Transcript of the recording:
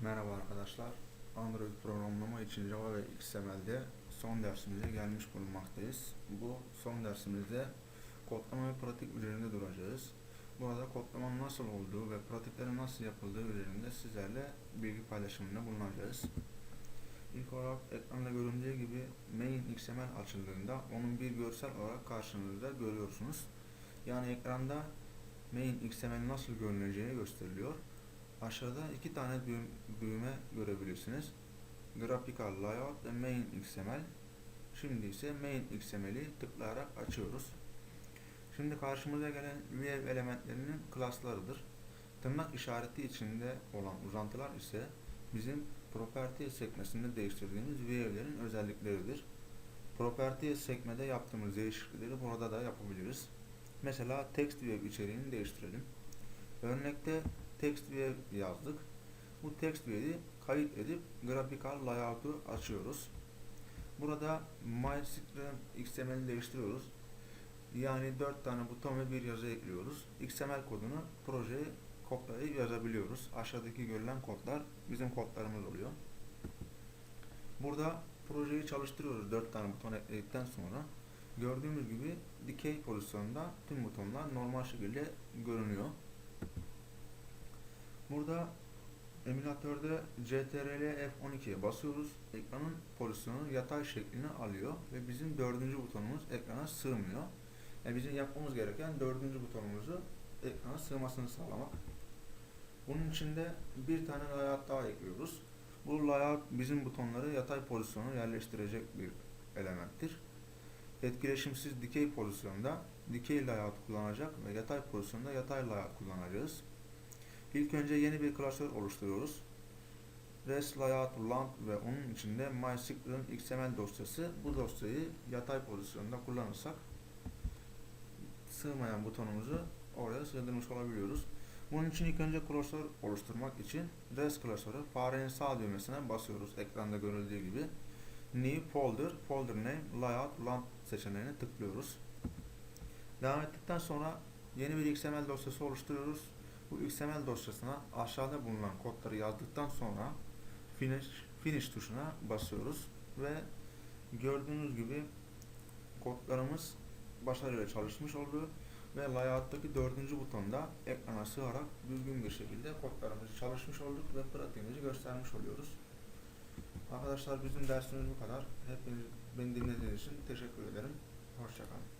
Merhaba arkadaşlar. Android programlama için Java ve XML'de son dersimize gelmiş bulunmaktayız. Bu son dersimizde kodlama ve pratik üzerinde duracağız. Burada kodlamanın nasıl olduğu ve pratiklerin nasıl yapıldığı üzerinde sizlerle bilgi paylaşımında bulunacağız. İlk olarak ekranda göründüğü gibi main XML açıldığında onun bir görsel olarak karşınızda görüyorsunuz. Yani ekranda main XML nasıl görüneceği gösteriliyor. Aşağıda iki tane düğme görebilirsiniz. Graphical Layout ve Main XML. Şimdi ise Main XML'i tıklayarak açıyoruz. Şimdi karşımıza gelen View elementlerinin klaslarıdır. Tırnak işareti içinde olan uzantılar ise bizim Properties sekmesinde değiştirdiğimiz view'lerin özellikleridir. Properties sekmede yaptığımız değişiklikleri burada da yapabiliriz. Mesela text view içeriğini değiştirelim. Örnekte text view yazdık. Bu text view'i kayıt edip graphical layout'u açıyoruz. Burada MySQL XML'i değiştiriyoruz. Yani 4 tane buton ve bir yazı ekliyoruz. XML kodunu projeye kopyalayıp yazabiliyoruz. Aşağıdaki görülen kodlar bizim kodlarımız oluyor. Burada projeyi çalıştırıyoruz 4 tane buton ekledikten sonra. Gördüğümüz gibi dikey pozisyonda tüm butonlar normal şekilde görünüyor. Burada emülatörde CTRL F12'ye basıyoruz. Ekranın pozisyonu yatay şeklini alıyor ve bizim dördüncü butonumuz ekrana sığmıyor. Yani bizim yapmamız gereken dördüncü butonumuzu ekrana sığmasını sağlamak. Bunun için de bir tane layout daha ekliyoruz. Bu layout bizim butonları yatay pozisyona yerleştirecek bir elementtir. Etkileşimsiz dikey pozisyonda dikey layout kullanacak ve yatay pozisyonda yatay layout kullanacağız. İlk önce yeni bir klasör oluşturuyoruz. Res layout lamp ve onun içinde MySQL'ın XML dosyası. Bu dosyayı yatay pozisyonda kullanırsak sığmayan butonumuzu oraya sığdırmış olabiliyoruz. Bunun için ilk önce klasör oluşturmak için res klasörü farenin sağ düğmesine basıyoruz. Ekranda görüldüğü gibi. New folder, folder name, layout, lamp seçeneğine tıklıyoruz. Devam ettikten sonra yeni bir XML dosyası oluşturuyoruz. Bu XML dosyasına aşağıda bulunan kodları yazdıktan sonra finish, finish tuşuna basıyoruz ve gördüğünüz gibi kodlarımız başarıyla çalışmış oldu ve layout'taki dördüncü butonda ekrana sığarak düzgün bir şekilde kodlarımızı çalışmış olduk ve pratiğimizi göstermiş oluyoruz. Arkadaşlar bizim dersimiz bu kadar. Hepiniz beni dinlediğiniz için teşekkür ederim. Hoşçakalın.